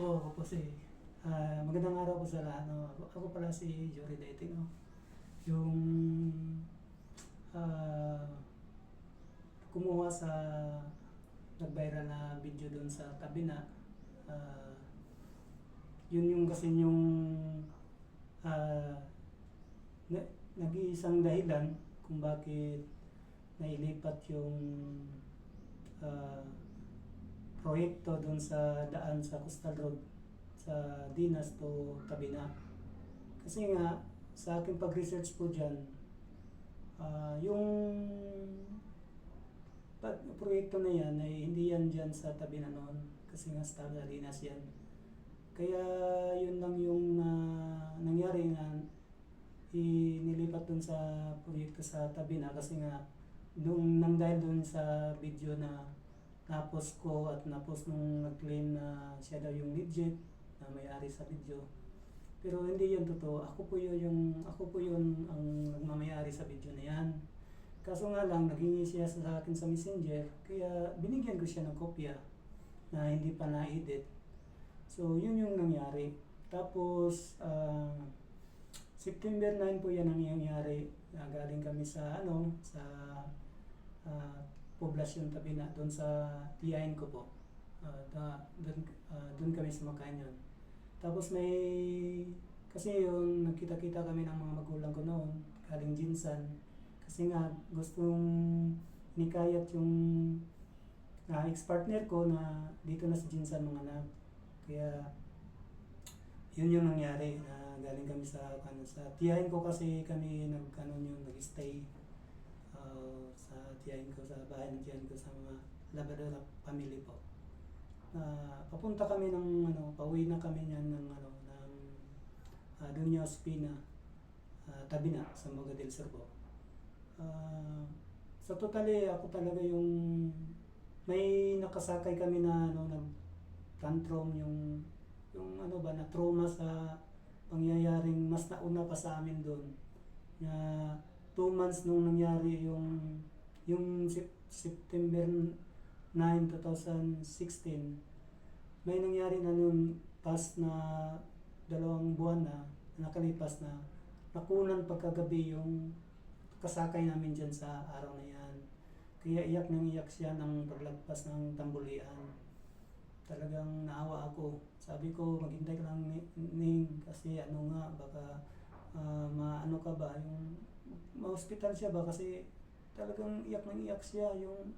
po, ako po si ah, magandang araw po sa lahat. No? Ako, pala si Jory Dating. No? Yung ah, kumuha sa nag-viral na video doon sa tabi na ah, yun yung kasi yung ah, na, nag-iisang dahilan kung bakit nailipat yung ah, proyekto doon sa daan sa Coastal Road sa Dinas to Tabina. Kasi nga, sa aking pag-research po dyan, ah, yung pag proyekto na yan ay hindi yan dyan sa Tabina noon. Kasi nga sa Dinas yan. Kaya yun lang yung ah, nangyari nga inilipat dun sa proyekto sa Tabina kasi nga nung nang dahil dun sa video na napost ko at napost nung nag-claim na siya daw yung legit na may-ari sa video. Pero hindi yun totoo. Ako po yun yung ako po yun ang nagmamayari sa video na yan. Kaso nga lang naghingi siya sa akin sa Messenger kaya binigyan ko siya ng kopya na hindi pa na-edit. So yun yung nangyari. Tapos ah, September 9 po yan ang nangyari. Uh, galing kami sa ano sa ah, poblasyon tabi na doon sa tiyahin ko po. Uh, da, doon, ah, doon kami sumakain yun. Tapos may, kasi yun, nagkita-kita kami ng mga magulang ko noon, galing Jinsan. Kasi nga, gustong nikayat yung ah, ex-partner ko na dito na sa Jinsan mga anak. Kaya, yun yung nangyari na galing kami sa ano sa tiyahin ko kasi kami nag ano yung nag-stay uh, sa tiyahin ko sa bahay ng tiyahin ko sa mga Labrador family po. Na papunta kami ng ano, pauwi na kami niyan ng ano ng uh, Dunya Ospina, uh, tabi na sa Moga del Sur. Ah, sa totally ako talaga yung may nakasakay kami na ano nag tantrum yung yung ano ba na trauma sa pangyayaring mas nauna pa sa amin doon na two months nung nangyari yung yung Sep- September 9, 2016 may nangyari na noon past na dalawang buwan na nakalipas na nakunan pagkagabi yung kasakay namin dyan sa araw na yan kaya iyak nang iyak siya ng paglagpas ng tambulian talagang naawa ako. Sabi ko, maghintay ka lang ni- Ning kasi ano nga, baka ah, maano ka ba, yung ma-hospital siya ba kasi talagang iyak nang iyak siya, yung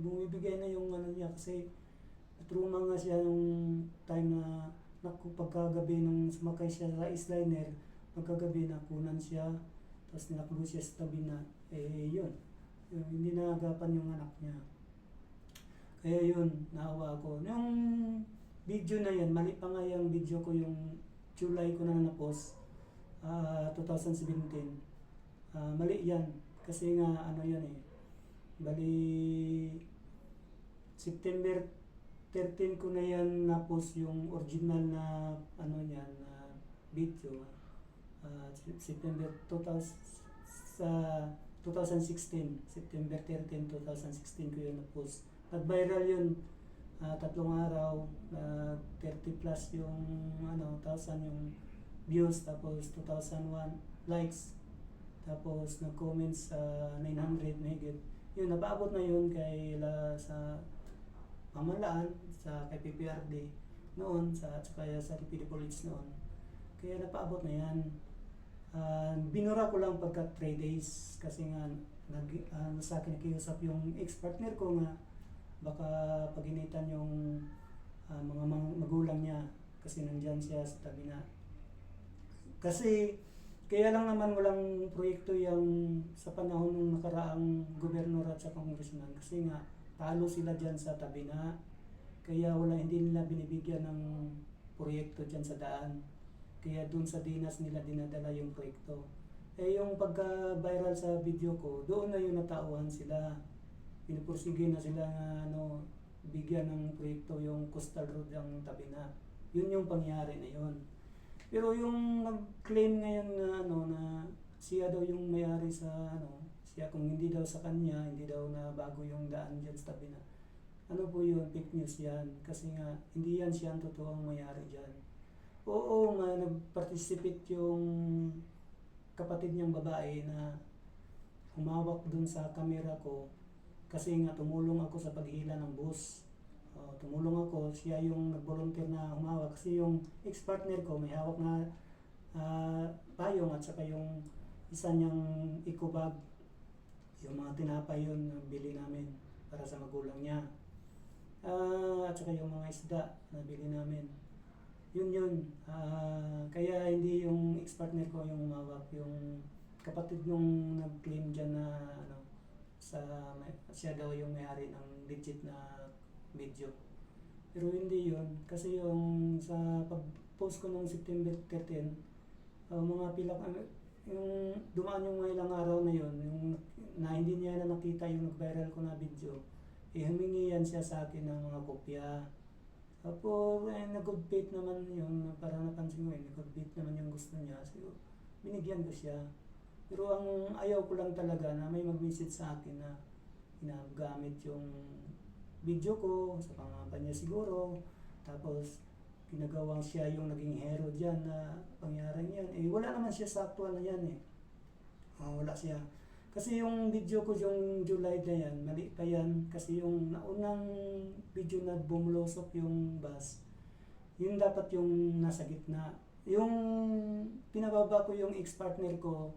bumibigay na yung ano niya kasi trauma nga siya yung time na naku, pagkagabi nung sumakay siya sa isliner, pagkagabi nakunan siya, tapos ninakulo siya sa tabi na, eh yun, yun hindi naagapan yung anak niya. Kaya yun, naawa ako. Yung video na yun, mali pa nga yung video ko yung July ko na na-post, ah, 2017. Ah, mali yan. Kasi nga, ano yan eh, bali, September 13 ko na yan na-post yung original na, ano yan, na video. Ah, September 2000, sa 2016, September 13, 2016 ko yun na-post. Nag-viral yun, ah, tatlong araw, na 30 plus yung ano, 1,000 yung views, tapos 2,001 likes, tapos nag-comments sa 900 megit. Yun, napaabot na yun kay la, sa pamalaan, sa kay PPRD noon, sa, at saka sa DPD Police noon. Kaya napaabot na yan. Ah, binura ko lang pagka 3 days kasi nga nag, ah, sa akin nakiusap yung ex-partner ko nga baka paginitan yung ah, mga magulang niya kasi nandyan siya sa tabi na. Kasi kaya lang naman walang proyekto yung sa panahon ng nakaraang gobernador at sa congressman kasi nga talo sila dyan sa tabi na kaya wala hindi nila binibigyan ng proyekto dyan sa daan. Kaya dun sa dinas nila dinadala yung proyekto. Eh yung pagka-viral sa video ko, doon na yung natauhan sila pinupursige na sila nga ano, bigyan ng proyekto yung coastal road ng tabi na. Yun yung pangyari na yun. Pero yung nag-claim ngayon na ano na siya daw yung may-ari sa ano, siya kung hindi daw sa kanya, hindi daw na bago yung daan dyan sa tabi na. ano po yun, fake news yan. Kasi nga, hindi yan siya ang totoong mayari dyan. Oo nga, nag-participate yung kapatid niyang babae na humawak dun sa camera ko kasi nga tumulong ako sa paghila ng bus. Oh, tumulong ako, siya yung nag-volunteer na humawak kasi yung ex-partner ko may hawak na ah, payong at saka yung isa niyang eco. Yung mga tinapay yun na bili namin para sa magulang niya. Ah, at saka yung mga isda na bili namin. Yun yun. Ah, kaya hindi yung ex-partner ko yung humawak, yung kapatid nung nag-claim dyan na ano, sa siya daw yung may-ari ng legit na video. Pero hindi yun. Kasi yung sa pag-post ko nung September 13, uh, mga pilak, yung dumaan yung mga ilang araw na yun, yung na hindi niya na nakita yung nag-viral ko na video, eh humingi yan siya sa akin ng mga kopya. Tapos, eh, nag-good naman yun, para napansin ko eh, nag-good naman yung gusto niya. So, binigyan ko siya. Pero ang ayaw ko lang talaga na may mag-message sa akin na ginagamit yung video ko sa pangampanya siguro. Tapos, ginagawang siya yung naging hero dyan na pangyaring yan. Eh, wala naman siya sa actual na yan eh. Ah, wala siya. Kasi yung video ko yung July na yan, mali pa yan. Kasi yung naunang video na bumulusok yung bus, yun dapat yung nasa gitna. Yung pinababa ko yung ex-partner ko,